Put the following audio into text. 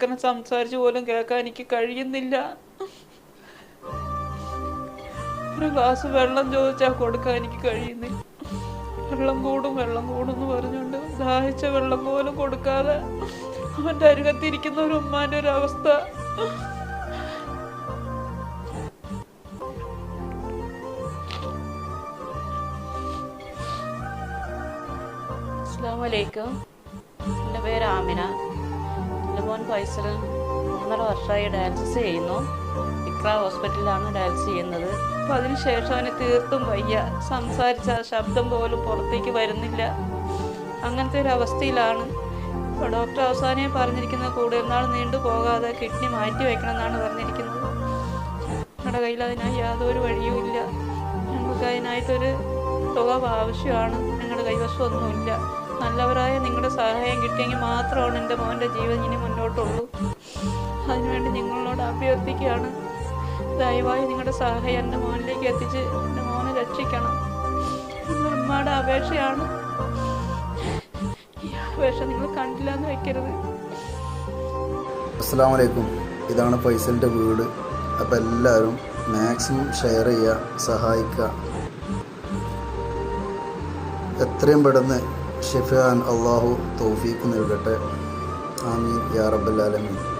ചെറുക്കനെ സംസാരിച്ചു പോലും കേൾക്കാൻ എനിക്ക് കഴിയുന്നില്ല. ഒരു ഗ്ലാസ് വെള്ളം ചോദിച്ചാൽ കൊടുക്കാൻ എനിക്ക് കഴിയുന്നില്ല. വെള്ളം കൂടും വെള്ളം കൂടും എന്ന് പറഞ്ഞുകൊണ്ട് ദാഹിച്ച വെള്ളം പോലും കൊടുക്കാതെ അവന്റെ അരുകത്തിരിക്കുന്ന ഒരു ഉമ്മാന്റെ ഒരു അവസ്ഥ. അസ്സാം വലൈക്കും എന്റെ പേര് ആമിന. മോൻ ഫൈസൽ മൂന്നര വർഷമായി ഡയാലിസിസ് ചെയ്യുന്നു. ഇക്ര ഹോസ്പിറ്റലിലാണ് ഡയാലിസിസ് ചെയ്യുന്നത്. അപ്പോൾ അതിനുശേഷം അവന് തീർത്തും വയ്യ. സംസാരിച്ച ശബ്ദം പോലും പുറത്തേക്ക് വരുന്നില്ല. അങ്ങനത്തെ ഒരു അവസ്ഥയിലാണ്. ഇപ്പോൾ ഡോക്ടർ അവസാനേ പറഞ്ഞിരിക്കുന്നത് കൂടുതൽ നാൾ നീണ്ടു പോകാതെ കിഡ്നി മാറ്റി വയ്ക്കണം എന്നാണ് പറഞ്ഞിരിക്കുന്നത്. ഞങ്ങളുടെ കയ്യിൽ അതിനായി യാതൊരു വഴിയും ഇല്ല. ഞങ്ങൾക്ക് അതിനായിട്ടൊരു തുക ആവശ്യമാണ്. ഞങ്ങളുടെ കൈവശമൊന്നുമില്ല. നല്ലവരായ നിങ്ങളുടെ സഹായം കിട്ടിയെങ്കിൽ മാത്രമാണ് എന്റെ മോന്റെ ജീവിതം ഇനി മുന്നോട്ടുള്ളൂ. അതിനുവേണ്ടി നിങ്ങളോട് അഭ്യർത്ഥിക്കുകയാണ്. ദയവായി നിങ്ങളുടെ സഹായം എന്റെ മോനിലേക്ക് എത്തിച്ച് എന്റെ മോനെ രക്ഷിക്കണം. അമ്മയുടെ അപേക്ഷയാണ്. ഈ അപേക്ഷ നിങ്ങൾ കണ്ടില്ല എന്ന് വെക്കരുത്. അസ്സാം വലൈക്കും ഇതാണ് ഫൈസലിന്റെ വീട്. അപ്പോൾ എല്ലാവരും മാക്സിമം ഷെയർ ചെയ്യുക സഹായിക്കുക. എത്രയും പെട്ടെന്ന് ഷിഫാൻ അള്ളാഹു തൗഫീഖ് നൽകട്ടെ. ആമീൻ. യാ റബ്ബൽ ആലമീൻ.